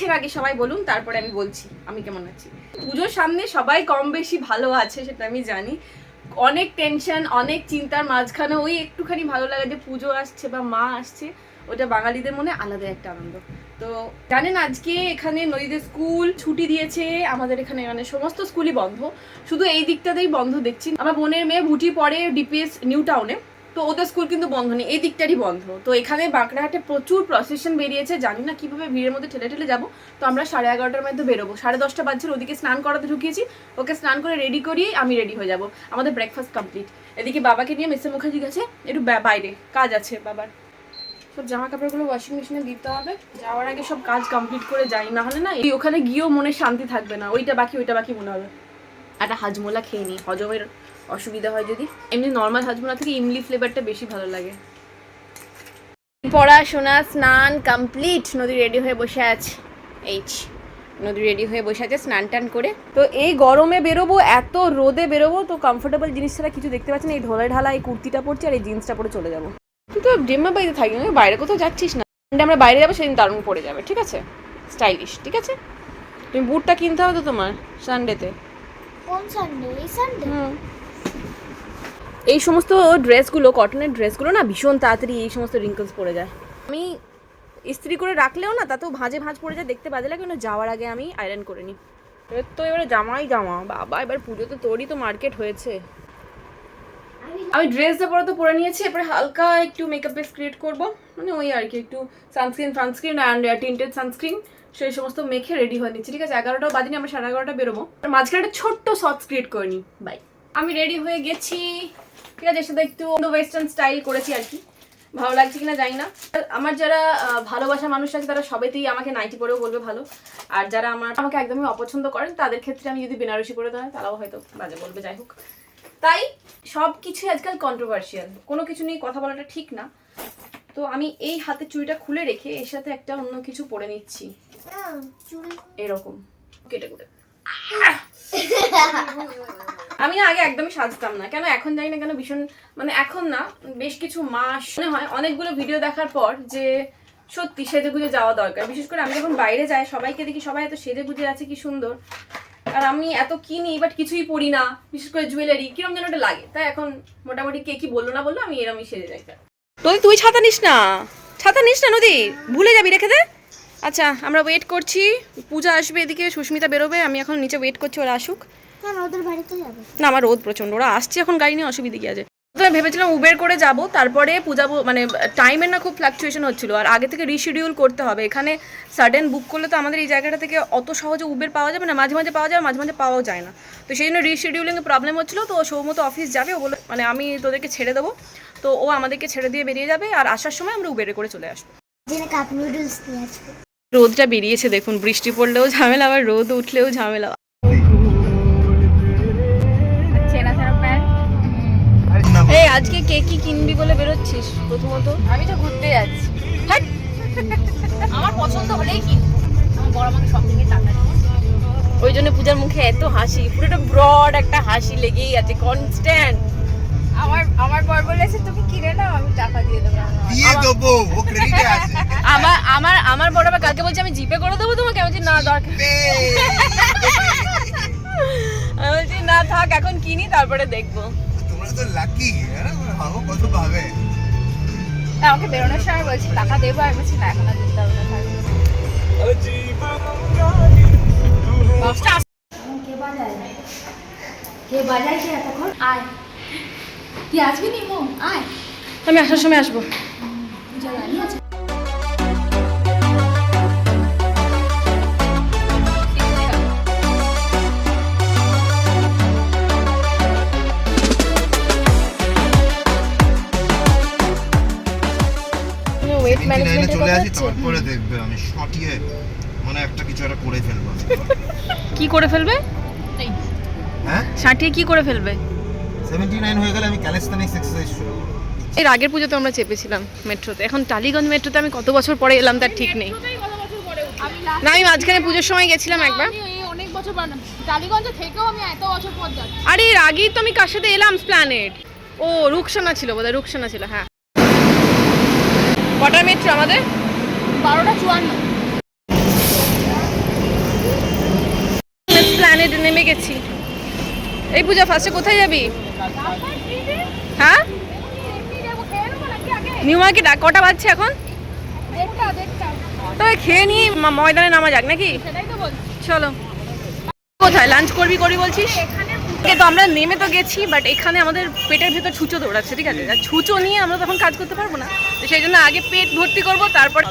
আছেন আগে সবাই বলুন, তারপরে আমি বলছি, আমি কেমন আছি? পুজোর সামনে সবাই কম বেশি ভালো আছে, সেটা আমি জানি। অনেক টেনশন অনেক চিন্তার মাঝখানে ওই একটুখানি ভালো লাগে যে পুজো আসছে বা মা আসছে, ওটা বাঙালিদের মনে আলাদা একটা আনন্দ। তো জানেন, আজকে এখানে নদীদের স্কুল ছুটি দিয়েছে, আমাদের এখানে মানে সমস্ত স্কুলই বন্ধ। শুধু এই দিকটাতেই বন্ধ দেখছি। আমার বোনের মেয়ে ভুটি পড়ে ডিপিএস নিউ টাউনে। তো ওদের স্কুল কিন্তু বন্ধ নেই, এই দিকটারই বন্ধ। তো এখানে বাঁকড়াহাটে প্রচুর প্রসেশন বেরিয়েছে, জানি না কীভাবে ভিড়ের মধ্যে ঠেলে ঠেলে যাব। তো আমরা সাড়ে এগারোটার মধ্যে বেরোবো। সাড়ে দশটা বাজছে, ওদিকে স্নান করাতে ঢুকিয়েছি। ওকে স্নান করে রেডি করিয়ে আমি রেডি হয়ে যাব। আমাদের ব্রেকফাস্ট কমপ্লিট এদিকে বাবাকে নিয়ে মিস্টার মুখার্জি গেছে একটু বাইরে, কাজ আছে বাবার। সব জামা কাপড়গুলো ওয়াশিং মেশিনে দিতে হবে। যাওয়ার আগে সব কাজ কমপ্লিট করে যাই, না হলে না ওখানে গিয়েও মনে শান্তি থাকবে না। ওইটা বাকি ওইটা বাকি মনে হবে। একটা হাজমোলা খেয়ে নিই হজমের অসুবিধা হয় যদি। এমনি নর্মাল হাজমোলা থেকে ইমলি ফ্লেভারটা বেশি ভালো লাগে। পড়াশোনা স্নান কমপ্লিট নদী রেডি হয়ে বসে আছে এইচ নদী রেডি হয়ে বসে আছে স্নান টান করে। তো এই গরমে বেরোবো এত রোদে বেরোবো তো কমফোর্টেবল জিনিস ছাড়া কিছু দেখতে পাচ্ছি না। এই ঢোলা ঢালা এই কুর্তিটা পরছি আর এই জিন্সটা পরে চলে যাব। তুই তো ডিম্মা বাড়িতে থাকি না বাইরে কোথাও যাচ্ছিস না। আমরা বাইরে যাব সেদিন দারুণ পড়ে যাবে ঠিক আছে? স্টাইলিশ ঠিক আছে? তুমি বুটটা কিনতে হবে তো তোমার সানডেতে কোন সানডে এই সানডে হুম। এই সমস্ত ড্রেসগুলো কটনের ড্রেসগুলো না ভীষণ তাড়াতাড়ি এই সমস্ত রিঙ্কলস পড়ে যায়। আমি ইস্ত্রি করে রাখলেও না, তাতেও ভাঁজে ভাঁজ পড়ে যায়, দেখতে বাজে লাগে যাওয়ার আগে আমি আয়রন করে নিই। এবার তো এবারে জামাই জামা, বাবা, এবার পুজো তো তোরই তো মার্কেট হয়েছে। আমি ড্রেসটা পরে তো পরে নিয়েছি, এরপরে হালকা একটু মেকআপ বেস ক্রিয়েট করব মানে ওই আর কি, একটু sunscreen sunscreen and tinted sunscreen সেই সমস্ত মেখে রেডি হয়ে নিচ্ছি। ঠিক আছে, এগারোটাও বাদিনি আমরা সাড়ে এগারোটা বেরোবো। মাঝখানে একটা ছোট্ট শর্টস ক্রিয়েট করে নিই। বাই আমি রেডি হয়ে গেছি। ঠিক আছে সাথে একটু ওয়েস্টার্ন স্টাইল করেছি আর কি। ভালো লাগছে কিনা জানি না। আমার যারা ভালোবাসা মানুষ আছে তারা সবেতেই আমাকে নাইটি পরেও বলবে ভালো। আর যারা আমার আমাকে একদমই অপছন্দ করেন তাদের ক্ষেত্রে আমি যদি বেনারসি পরে দেয় তারাও হয়তো বাজে বলবে যাই হোক। তাই সব কিছুই আজকাল কন্ট্রোভার্সিয়াল কোনো কিছু নিয়ে কথা বলাটা ঠিক না। তো আমি এই হাতে চুড়িটা খুলে রেখে এর সাথে একটা অন্য কিছু পরে নিচ্ছি। এরকম। কেটে কুটে। আমি আগে একদমই সাজতাম না। কেন এখন জানি না কেন ভীষণ মানে এখন না, বেশ কিছু মাস মনে হয় অনেকগুলো ভিডিও দেখার পর যে সত্যি সেজে গুজে যাওয়া দরকার। বিশেষ করে আমি যখন বাইরে যাই, সবাইকে দেখি সবাই এত সেজে গুজে আছে, কি সুন্দর। আর আমি এত কিনি বাট কিছুই পড়ি না। বিশেষ করে জুয়েলারি কিরম যেন ওটা লাগে। তাই এখন মোটামুটি কে কি বলল না বলল, আমি এরমই সেজে যাই। নদী, তুই ছাতা নিস না। ছাতা নিস না, নদী। ভুলে যাবি রেখে দে। আচ্ছা আমরা ওয়েট করছি। পূজা আসবে এদিকে, সুস্মিতা বেরোবে। আমি এখন নিচে ওয়েট করছি, ওরা আসুক। না আমার রোদ প্রচণ্ড ওরা আসছে এখন গাড়ি নিয়ে অসুবিধে কি আছে? তো ভেবেছিলাম উবের করে যাব তারপরে পূজাবো মানে টাইমের না খুব ফ্লাকচুয়েশন হচ্ছিল। আর আগে থেকে রিশিডিউল করতে হবে। এখানে সাডেন বুক করলে তো আমাদের এই জায়গাটা থেকে অত সহজে উবের পাওয়া যাবে না। মাঝে মাঝে পাওয়া যাবে মাঝে মাঝে পাওয়াও যায় না। তো সেই জন্য রিশিডিউলিংয়ে প্রবলেম হচ্ছিল। তো ও সৌমত অফিস যাবে ও বলে মানে আমি তোদেরকে ছেড়ে দেবো। তো ও আমাদেরকে ছেড়ে দিয়ে বেরিয়ে যাবে। আর আসার সময় আমরা উবেরে করে চলে আসব। কাপ নুডলস নিয়ে আসবে রোদটা বেরিয়েছে দেখুন। বৃষ্টি পড়লেও ঝামেলা আবার রোদ উঠলেও ঝামেলা। এই আজকে কে কি কিনবি বলে বেরোচ্ছিস প্রথমত? আমি তো ঘুরতে যাচ্ছি! আমার পছন্দ হলেই কিনবো। আমার বড় আমাকে সব থেকে টাকা ওই জন্য পূজার মুখে এত হাসি। পুরো একটা ব্রড একটা হাসি লেগেই আছে কনস্ট্যান্ট আমার আমার বর বলেছে তুমি কিনে নাও আমি টাকা দিয়ে দেবো। দিয়ে দেবো ও ক্রেডিটে আছে। আমার আমার আমার বড় আবার কালকে বলছে আমি জিপে করে দেবো তোমাকে? আমি বলছি না দরকার আমি বলছি না থাক এখন কিনি তারপরে দেখব। তোমরা তো লাকি ভাবো কত ভাবে আমাকে বেরোনোর সময় বলছি টাকা দেবো আমি বলছি না এখন আর দিতে হবে না থাক। বক্সটা আস- কে বাজায়? কে বাজায় কে এতক্ষণ? আয়। তুই আসবি নি মো? আয়। আমি আসার সময় আসব। জানি আছে। ওয়েট 79 এ চলে আসি তারপরে দেখবে আমি শটিয়ে মানে একটা কিছু একটা করে ফেলব কি করে ফেলবে? হ্যাঁ? সাঁটিয়ে কি করে ফেলবে? 79 হয়ে গেলে আমি ক্যালিস্থেনিক্স এক্সারসাইজ শুরু করব। এর আগের পুজোতে আমরা চেপেছিলাম মেট্রোতে। এখন টালিগঞ্জ মেট্রোতে আমি কত বছর পরে এলাম তার ঠিক নেই। না আমি মাঝখানে পুজোর সময় গেছিলাম একবার। আমি অনেক বছর টালিগঞ্জ থেকেও আমি এত বছর পর যাচ্ছি। আরে এর আগেই তো আমি কার সাথে এলাম? প্ল্যানেট ও রুকসানা ছিল বোধহয় রুকসানা ছিল হ্যাঁ। কটার মেট্রো আমাদের? বারোটা চুয়ান্ন। প্ল্যানেটে নেমে গেছি। এই পূজা ফার্স্টে কোথায় যাবি? হ্যাঁ? নিউ মার্কেট কটা বাজছে এখন? তবে খেয়ে নিয়ে ময়দানে নামা যাক নাকি? চলো। কোথায়? লাঞ্চ করবি করবি বলছিস? তো আমরা নেমে তো গেছি বাট এখানে আমাদের পেটের ভেতর ছুঁচো দৌড়াচ্ছে ঠিক আছে? ছুঁচো নিয়ে আমরা তখন কাজ করতে পারব না। তো সেই জন্য আগে পেট ভর্তি করব তারপর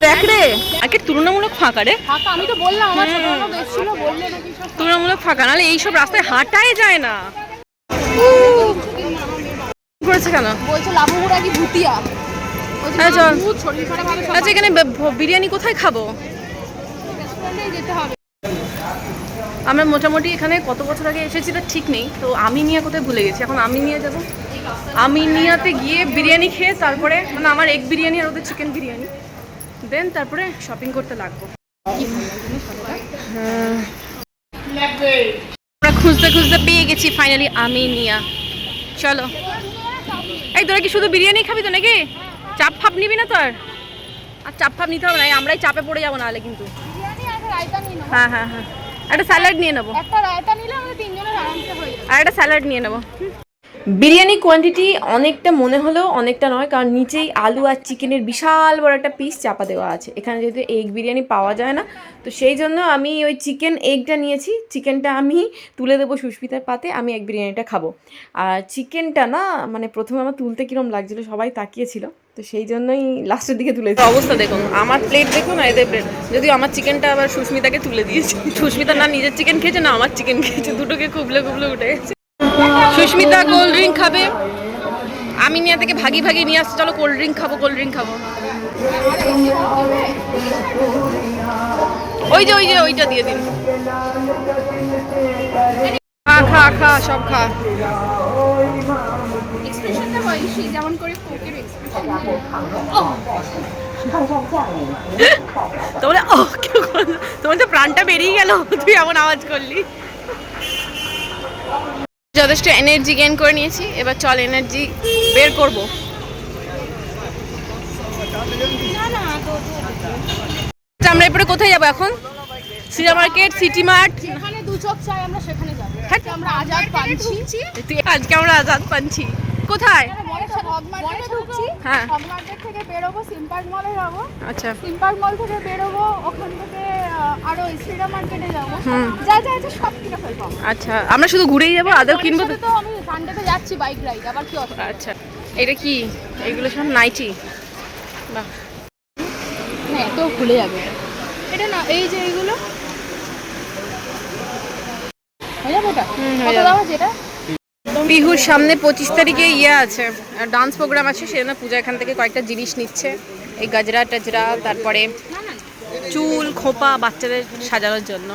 দেখ রে। আগে তুলনামূলক ফাঁকা রে। ফাঁকা আমি তো বললাম আমার ছিল বললে তুলনামূলক ফাঁকা নাহলে এইসব রাস্তায় হাঁটাই যায় না। করেছে কেন? বলছে লাভুগুড়া কি ভুতিয়া। হ্যাঁ, আচ্ছা এখানে বিরিয়ানি কোথায় খাব? যেতে হবে। আমরা মোটামুটি এখানে কত বছর আগে এসেছি তার ঠিক নেই তো আমি নিয়ে কোথায় ভুলে গেছি? এখন আমি নিয়ে যাব। আমি নিয়াতে গিয়ে বিরিয়ানি খেয়ে তারপরে মানে আমার এগ বিরিয়ানি আর ওদের চিকেন বিরিয়ানি। দেন তারপরে শপিং করতে লাগবো। আমরা খুঁজতে খুঁজতে পেয়ে গেছি ফাইনালি আমি নিয়া চলো। এই তোরা কি শুধু বিরিয়ানি খাবি তো নাকি? চাপ ফাপ নিবি না তোর? আর চাপ ফাপ নিতে হবে না আমরাই চাপে পড়ে যাব নাহলে কিন্তু। হ্যাঁ হ্যাঁ হ্যাঁ। একটা স্যালাড নিয়ে নেব। একটা রায়তা নিলে আমরা তিনজনের আরামসে হয়ে যাবে। আর একটা স্যালাড নিয়ে নেব। বিরিয়ানি কোয়ান্টিটি অনেকটা মনে হলেও অনেকটা নয়, কারণ নিচেই আলু আর চিকেনের বিশাল বড় একটা পিস চাপা দেওয়া আছে। এখানে যেহেতু এগ বিরিয়ানি পাওয়া যায় না, তো সেই জন্য আমি ওই চিকেন এগটা নিয়েছি। চিকেনটা আমি তুলে দেবো সুস্মিতার পাতে, আমি এগ বিরিয়ানিটা খাব। আর চিকেনটা না মানে প্রথমে আমার তুলতে কিরম লাগছিল, সবাই তাকিয়েছিল, তো সেই জন্যই লাস্টের দিকে তুলে অবস্থা দেখুন, আমার প্লেট দেখুন এদের প্লেট যদিও আমার চিকেনটা আবার সুস্মিতাকে তুলে দিয়েছি। সুস্মিতা না নিজের চিকেন খেয়েছে, না আমার চিকেন খেয়েছে, দুটোকে কুবলে কুবলে উঠে গেছে। সুস্মিতা কোল্ড ড্রিঙ্ক খাবে। আমি নিয়ে থেকে ভাগি ভাগি নিয়ে আসছি চলো কোল্ড ড্রিঙ্ক খাব কোল্ড ড্রিঙ্ক খাব। ওই যে ওই যে ওইটা দিয়ে দিন। খা খা খা সব খা। যেমন করে তোমরা তোমার তো প্রাণটা বেরিয়ে গেল তুই এমন আওয়াজ করলি। যথেষ্ট এনার্জি গেন করে নিয়েছি এবার চল এনার্জি বের করব। আমরা এরপরে কোথায় যাব এখন? সিরা মার্কেট সিটি মার্ট যেখানে দু চোখ চাই আমরা সেখানে যাব। হ্যাঁ। আজকে আমরা আজাদ পাচ্ছি আজকে আমরা আজাদ পাচ্ছি কোথায়? হ্যাঁ। থেকে বেরোবো সিম্পার্ক মলে যাব। আচ্ছা। মল থেকে বেরোবো ওখান থেকে আহ, আরও শ্রীরাম মার্কেটে যাব। যা যা আছে সব কিনে ফেলব। আমরা। আচ্ছা আমরা শুধু ঘুরেই যাব আদৌ কিনবো তো? আমি সানডেতে যাচ্ছি বাইক রাইড আবার কি অসুবিধা? আচ্ছা এটা কি? এগুলো সব নাইটি বাহ। হ্যাঁ তো খুলে যাবে। এটা না এই যে এইগুলো হয়ে যাবে ওটা? কত যাবে। দাম আছে এটা? বিহুর সামনে পঁচিশ তারিখে ইয়ে আছে ডান্স প্রোগ্রাম আছে, সেজন্য পূজা এখান থেকে কয়েকটা জিনিস নিচ্ছে। এই গাজরা টাজরা, তারপরে চুল, খোপা বাচ্চাদের সাজানোর জন্য।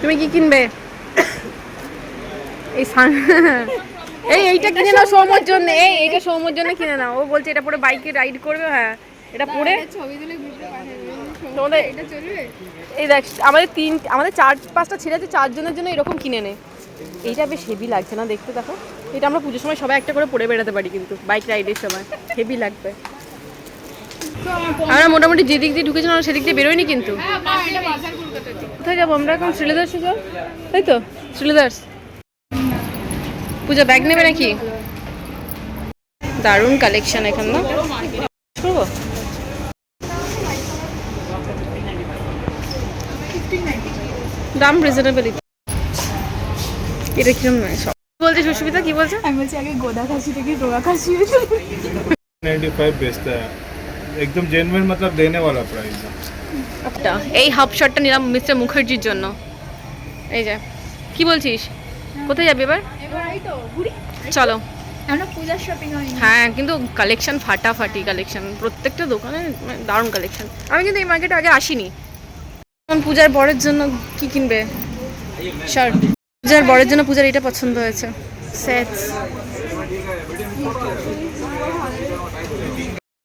তুমি কি কিনবে? এই এই এইটা কিনে নাও সৌমর জন্য। এই এইটা সৌমর জন্য কিনে নাও। ও বলছে এটা পরে বাইকে রাইড করবে হ্যাঁ। এটা পরে? তোমাদের এই দেখ, আমাদের তিন আমাদের চার পাঁচটা ছেলে আছে, চারজনের জন্য এরকম কিনে নে। এইটা বেশ হেভি লাগছে না দেখতে, দেখো। এটা আমরা পুজোর সময় সবাই একটা করে পরে বেড়াতে পারি কিন্তু বাইক রাইডের সময়। হেভি লাগবে। আমরা মোটামুটি যেদিক দিয়ে ঢুকেছিলাম সেদিক দিয়ে বেরোয়নি কিন্তু। কোথায় যাব আমরা এখন? শ্রীলেদার্সে তাই তো? শ্রীলেদার্স। পূজা ব্যাগ নেবে নাকি? দারুণ কালেকশন এখন, না? করব? দাম রিজনেবল এটা কিরম নয় সব বলছে সুস্মিতা কি বলছে আমি বলছি আগে গোদা খাসি থেকে ডোগা খাসি হয়েছে 95 बेचता है एकदम जेन्युइन मतलब देने वाला प्राइस है একটা এই হাফ শার্টটা নিলাম মিস্টার মুখার্জির জন্য এই যে কি বলছিস কোথায় যাবি এবার এবার এই তো ঘুরি চলো আমরা পূজার শপিং হয়নি হ্যাঁ কিন্তু কালেকশন ফাটাফাটি কালেকশন প্রত্যেকটা দোকানে মানে দারুণ কালেকশন আমি কিন্তু এই মার্কেটে আগে আসিনি এখন পূজার বরের জন্য কি কিনবে শার্ট পূজার বরের জন্য পূজার এটা পছন্দ হয়েছে।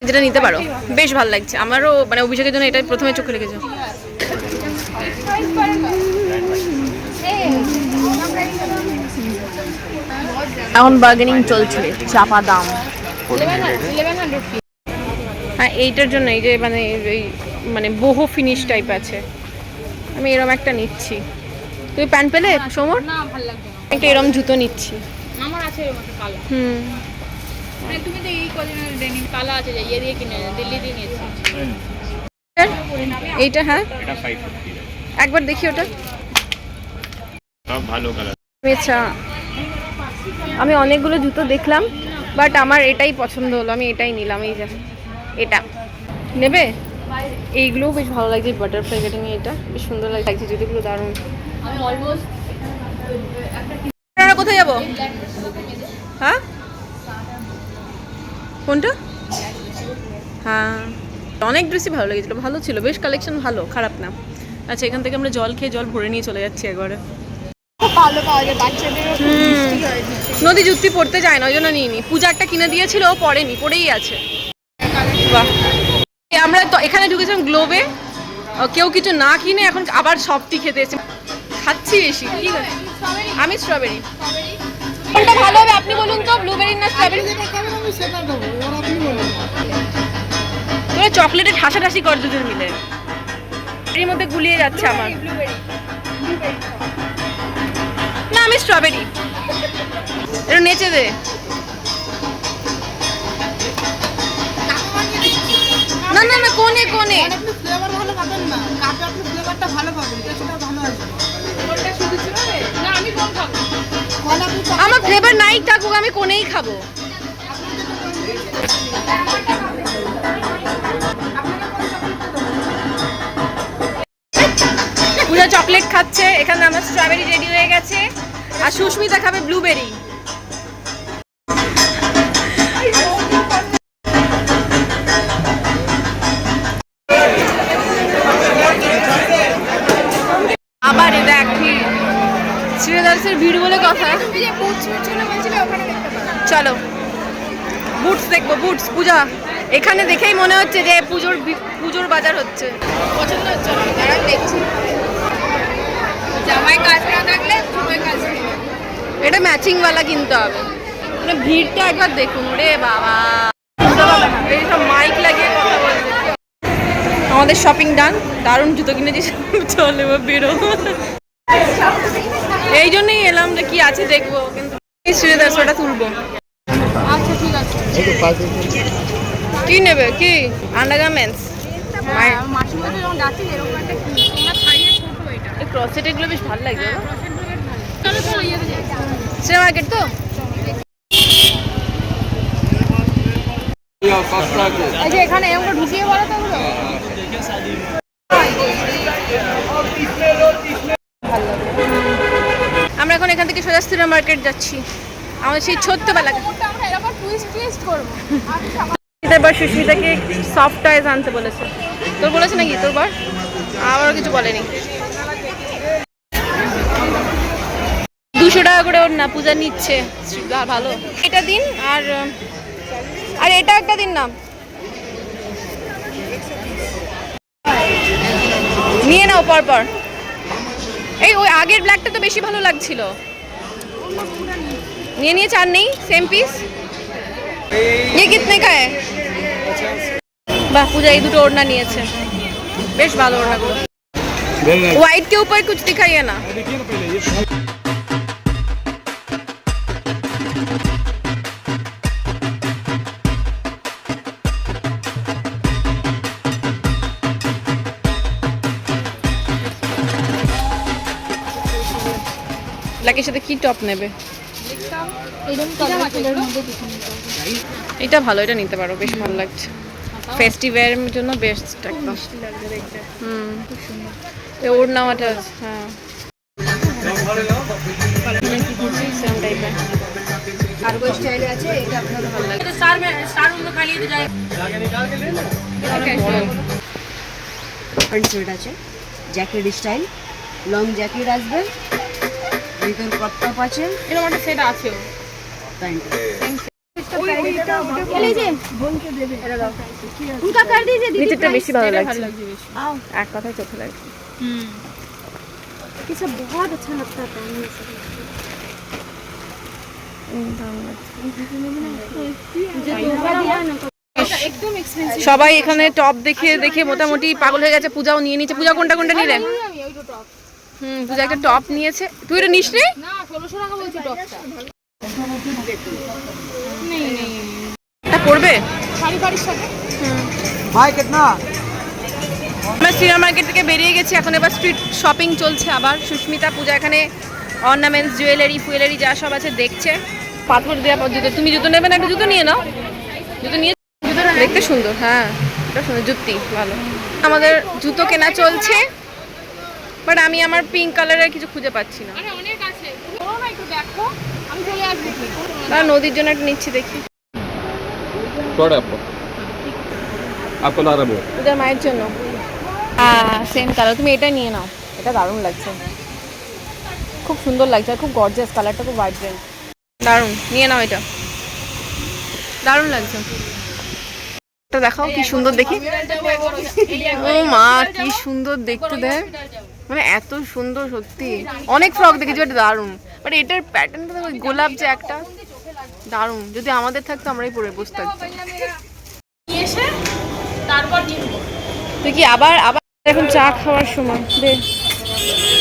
যেটা নিতে পারো। বেশ ভালো লাগছে। আমারও মানে অভিষেকের জন্য এটাই প্রথমে চোখে লেগেছে। এখন বার্গেনিং চলছে। চাপা দাম। হ্যাঁ এইটার জন্য এই যে মানে মানে বহু ফিনিশ টাইপ আছে। আমি এরম একটা নিচ্ছি। তুই প্যান্ট পেলে? সমর? না ভালো লাগবে না। একটা এরম জুতো নিচ্ছি। আমার আছে এর মধ্যে কালো হুম। মানে তুমি তো এই কদিনের ডেনিম কালো আছে যে ইয়ে দিয়ে কিনে দিল্লি দিয়ে নিয়েছি। এইটা হ্যাঁ। এটা ফাইভ ফিফটি একবার দেখি ওটা। সব ভালো কালার। আচ্ছা আমি অনেকগুলো জুতো দেখলাম বাট আমার এটাই পছন্দ হলো আমি এটাই নিলাম এই যে এটা। নেবে? এইগুলোও বেশ ভালো লাগছে বাটারফ্লাই কাটিং এটা বেশ সুন্দর লাগছে জুতোগুলো দারুণ। আমি অলমোস্ট আমরা কোথায় যাব? হ্যাঁ? কোনটা? হ্যাঁ। অনেক ড্রেসই ভালো লেগেছিলো ভালো ছিল বেশ কালেকশন ভালো খারাপ না। আচ্ছা এখান থেকে আমরা জল খেয়ে জল ভরে নিয়ে চলে যাচ্ছি একবারে। নদী যুক্তি পড়তে যায় না ওই জন্য নিয়ে নিইনি পূজারটা কিনে দিয়েছিল ও পড়েনি পড়েই আছে। বাহ। আমরা তো এখানে ঢুকেছিলাম গ্লোবে কেউ কিছু না কিনে এখন আবার সফটি খেতে এসে খাচ্ছি বেশি কি করে? আমি স্ট্রবেরি কোনটা ভালো হবে আপনি বলুন তো ব্লুবেরি না স্ট্রবেরি তোরা চকলেটে ঠাসাঠাসি কর দুজন মিলে। এর মধ্যে গুলিয়ে যাচ্ছে আমার। না আমি স্ট্রবেরি এটা নেচে দে। না না না কোনে কোনে? না। আমি কম খাব আমার ফ্লেভার নাই থাকুক আমি কোনেই খাব। পূজা চকলেট খাচ্ছে এখানে আমার স্ট্রবেরি রেডি হয়ে গেছে। আর সুস্মিতা খাবে ব্লুবেরি চলো। বুটস দেখব, বুটস, পূজা। এখানে দেখেই মনে হচ্ছে যে পুজোর পুজোর বাজার হচ্ছে। পছন্দ হচ্ছে দাঁড়ান, দেখছি। জামাই কাজ না থাকলে কাজ এটা ম্যাচিং ওয়ালা কিনতে হবে। মানে ভিড়টা একবার দেখুন রে বাবা। এইসব মাইক লাগিয়ে কথা বলছে আমাদের শপিং ডান দারুণ জুতো কিনেছি, চলে এবার বেরো এই জন্যই এলাম যে কি আছে দেখব কিন্তু শ্রীদাস ওটা তুলবো। আচ্ছা ঠিক আছে। কি নেবে? কি? আন্ডারগার্মেন্টস হ্যাঁ ক্রসেট এগুলো বেশ ভালো মার্কেট তো এখানে এরকম ঢুকিয়ে বলো তো ওগুলো আমরা এখন থেকে সোজা সিনেমা মার্কেট যাচ্ছি। আমাদের সেই ছোট্টবেলা। আমরা এবার সুস্মিতাকে সফট টয়েস আনতে বলেছে। তোর বলেছে নাকি? তোর বার? আমারও কিছু বলেনি। দুশো টাকা করে ওর না, পূজা নিচ্ছে। ভালো। এটা দিন আর আর এটা একটা দিন না। নিয়ে নাও পর এই, ওই আগের ব্ল্যাকটা তো বেশি ভালো লাগছিল। নিয়ে নিয়ে চার নেই সেম পিস ये कितने का है বাহ পূজা এই দুটো ওড়না নিয়েছে বেশ ভালো ওড়নাগুলো হোয়াইট के ऊपर कुछ दिखाइए ना লাকের সাথে কি টপ নেবে? এটা ভালো, এটা নিতে পারো, বেশ ভালো লাগছে। ফেস্টিভ্যালের জন্য বেস্ট একদম। হুম। ওর নামাটা হ্যাঁ। জ্যাকেট স্টাইল লং জ্যাকেট আসবে আছে। আছে ইউ সবাই এখানে টপ দেখে দেখে মোটামুটি পাগল হয়ে গেছে পূজাও নিয়ে নিচ্ছে পূজা কোনটা কোনটা নিলেন? হুম পূজা একটা টপ নিয়েছে। তুই এটা নিস নি? না ষোলোশো টাকা বলছি টপটা। এটা পড়বে শাড়ি ফাড়ির সাথে। আমরা শ্রীরাম মার্কেট থেকে বেরিয়ে গেছি এখন এবার স্ট্রিট শপিং চলছে আবার। সুস্মিতা পূজা এখানে অর্নামেন্টস জুয়েলারি ফুয়েলারি যা সব আছে দেখছে। পাথর দেওয়া পর জুতো। তুমি জুতো নেবে না? একটা জুতো নিয়ে নাও। জুতো নিয়ে জুতো দেখতে সুন্দর হ্যাঁ। এটা সুন্দর জুতি ভালো। আমাদের জুতো কেনা চলছে। বাট আমি আমার পিঙ্ক কালারের কিছু খুঁজে পাচ্ছি না। আরে নদীর জন্য একটা নিচ্ছি দেখি। কোড তোদের মায়ের জন্য। সেম কালার তুমি এটা নিয়ে নাও। এটা দারুণ লাগছে। খুব সুন্দর লাগছে আর খুব গর্জিয়াস কালারটা খুব ভাইব্রেন্ট দারুণ। নিয়ে নাও এটা। দারুণ লাগছে। দেখাও কি সুন্দর দেখি। ও মা কি সুন্দর দেখতে দেয় মানে এত সুন্দর সত্যি। অনেক ফ্রক দেখেছি বাট দারুণ। বাট এটার প্যাটার্নটা দেখো গোলাপ যে একটা দারুণ। যদি আমাদের থাকতো আমরাই পরে বসে থাকতাম। তুই কি আবার আবার এখন চা খাওয়ার সময়? দে।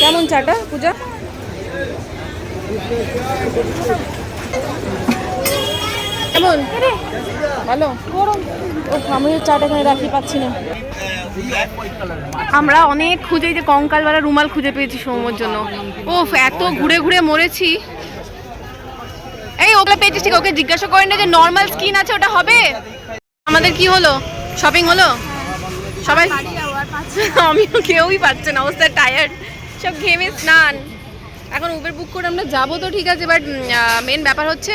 কেমন চাটা পূজা? কেমন ভালো ও আমি চাটা এখানে রাখি পাচ্ছি না। আমরা অনেক খুঁজে যে কঙ্কালওয়ালা রুমাল খুঁজে পেয়েছি সৌম্যর জন্য। ও এত ঘুরে ঘুরে মরেছি। এই ওগুলো পেয়েছিস ঠিক ওকে জিজ্ঞাসা করেন না যে নর্মাল স্কিন আছে ওটা হবে? আমাদের কি হলো? শপিং হলো? সবাই আমিও কেউই পাচ্ছে না অবস্থা টায়ার্ড সব ঘেমে স্নান। এখন উবের বুক করে আমরা যাব তো ঠিক আছে বাট মেন ব্যাপার হচ্ছে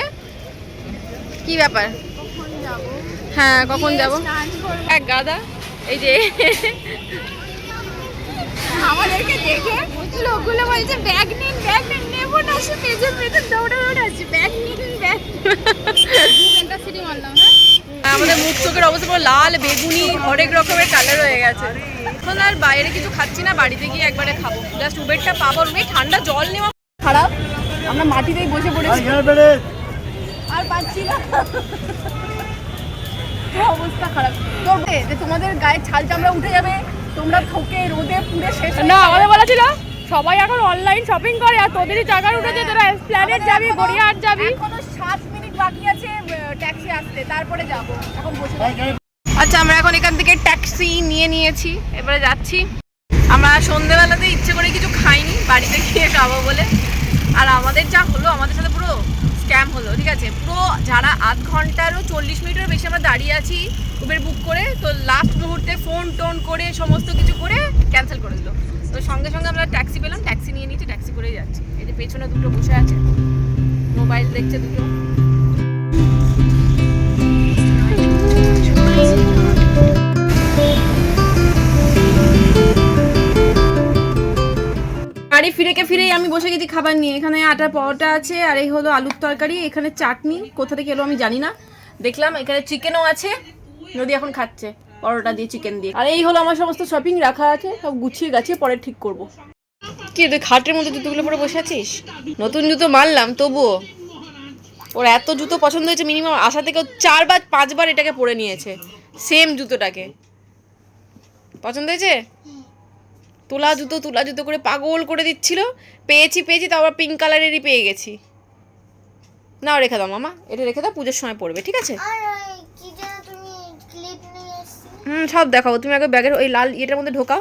কি ব্যাপার? হ্যাঁ কখন যাব? এক গাদা এই যে। আমাদেরকে দেখে লোকগুলো বলছে ব্যাগ নিন ব্যাগ নিন নেব না সে পেছন পেছন দৌড়ে দৌড়ে আসছে ব্যাগ নিন ব্যাগ সিটি মারলাম হ্যাঁ আমাদের মুখ চোখের অবস্থা পুরো লাল বেগুনি হরেক রকমের কালার হয়ে গেছে। এখন আর বাইরে কিছু খাচ্ছি না বাড়িতে গিয়ে একবারে খাব। জাস্ট উবেরটা পাবো রুমে ঠান্ডা জল নেওয়া খারাপ? আমরা মাটিতেই বসে পড়েছি। আর পাচ্ছি না। অবস্থা খারাপ। করবে যে তোমাদের গায়ে ছাল চামড়া উঠে যাবে তোমরা থকে রোদে পুড়ে শেষ না আমাদের বলা ছিল সবাই এখন অনলাইন শপিং করে আর তোদেরই টাকার উঠেছে তোরা প্ল্যানেট যাবি গড়িয়াহাট যাবি। এখনও সাত মিনিট বাকি আছে ট্যাক্সি আসতে তারপরে যাব এখন বসে আচ্ছা আমরা এখন এখান থেকে ট্যাক্সি নিয়ে নিয়েছি এবারে যাচ্ছি। আমরা সন্ধেবেলাতে ইচ্ছে করে কিছু খাইনি বাড়িতে গিয়ে খাব বলে। আর আমাদের যা হলো আমাদের সাথে পুরো স্ক্যাম হলো, ঠিক আছে? পুরো যারা আধ ঘন্টারও চল্লিশ মিনিটেরও বেশি আমরা দাঁড়িয়ে আছি উবের বুক করে, তো লাস্ট মুহূর্তে ফোন টোন করে, সমস্ত কিছু করে ক্যান্সেল করে দিল। তো সঙ্গে সঙ্গে আমরা ট্যাক্সি পেলাম ট্যাক্সি নিয়ে নিয়েছি ট্যাক্সি করেই যাচ্ছি। এই যে পেছনে দুটো বসে আছে মোবাইল দেখছে দুটো। বাড়ি ফিরেকে ফিরেই আমি বসে গেছি খাবার নিয়ে। এখানে আটার পরোটা আছে, আর এই হলো আলুর তরকারি, এখানে চাটনি। কোথা থেকে এলো আমি জানি না। দেখলাম এখানে চিকেনও আছে। নদী এখন খাচ্ছে পরোটা দিয়ে চিকেন দিয়ে। আর এই হলো আমার সমস্ত শপিং রাখা আছে, সব গুছিয়ে গাছিয়ে পরে ঠিক করব। কি তুই খাটের মধ্যে জুতোগুলো পরে বসে আছিস? নতুন জুতো মারলাম, তবুও। ওর এত জুতো পছন্দ হয়েছে মিনিমাম আসা থেকে চারবার, পাঁচবার এটাকে পরে নিয়েছে। সেম জুতোটাকে। পছন্দ হয়েছে? তোলা জুতো তোলা জুতো করে পাগল করে দিচ্ছিল। পেয়েছি পেয়েছি তাও আবার পিঙ্ক কালারেরই পেয়ে গেছি। নাও রেখে দাও মামা এটা রেখে দাও পুজোর সময় পড়বে ঠিক আছে? হুম সব দেখাবো তুমি আগে ব্যাগের ওই লাল ইয়েটার মধ্যে ঢোকাও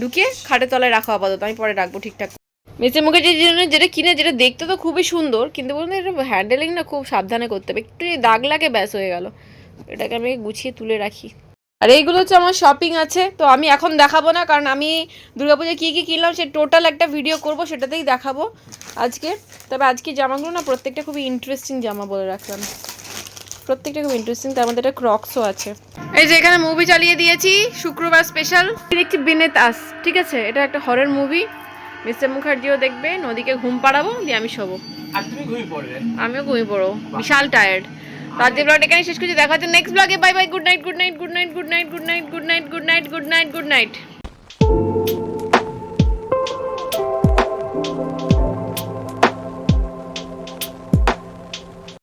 ঢুকিয়ে খাটের তলায় রাখো আপাতত আমি পরে রাখব ঠিকঠাক মেসে মুখে যে জন্য যেটা কিনে যেটা দেখতে তো খুবই সুন্দর কিন্তু বলুন এটা হ্যান্ডেলিং না খুব সাবধানে করতে হবে একটু দাগ লাগে ব্যাস হয়ে গেল। এটাকে আমি গুছিয়ে তুলে রাখি। আর এইগুলো হচ্ছে আমার শপিং আছে তো আমি এখন দেখাবো না কারণ আমি দুর্গাপূজায় কী কী কিনলাম সে টোটাল একটা ভিডিও করব সেটাতেই দেখাবো আজকে। তবে আজকে জামাগুলো না প্রত্যেকটা খুবই ইন্টারেস্টিং জামা বলে রাখলাম। প্রত্যেকটা খুব ইন্টারেস্টিং তার মধ্যে একটা ক্রক্সও আছে। এই যে এখানে মুভি চালিয়ে দিয়েছি শুক্রবার স্পেশাল দেখছি বিনেত আস ঠিক আছে? এটা একটা হরের মুভি মিস্টার মুখার্জিও দেখবে নদীকে ঘুম পাড়াবো দিয়ে আমি শোবো। ঘুমিয়ে পড়বে। আমিও ঘুমিয়ে পড়ো বিশাল টায়ার্ড রাজ্যের ব্লগ এখানে শেষ করছি। দেখা হচ্ছে নেক্সট ব্লগে bye bye good night good night good night good night good night good night good night good night good night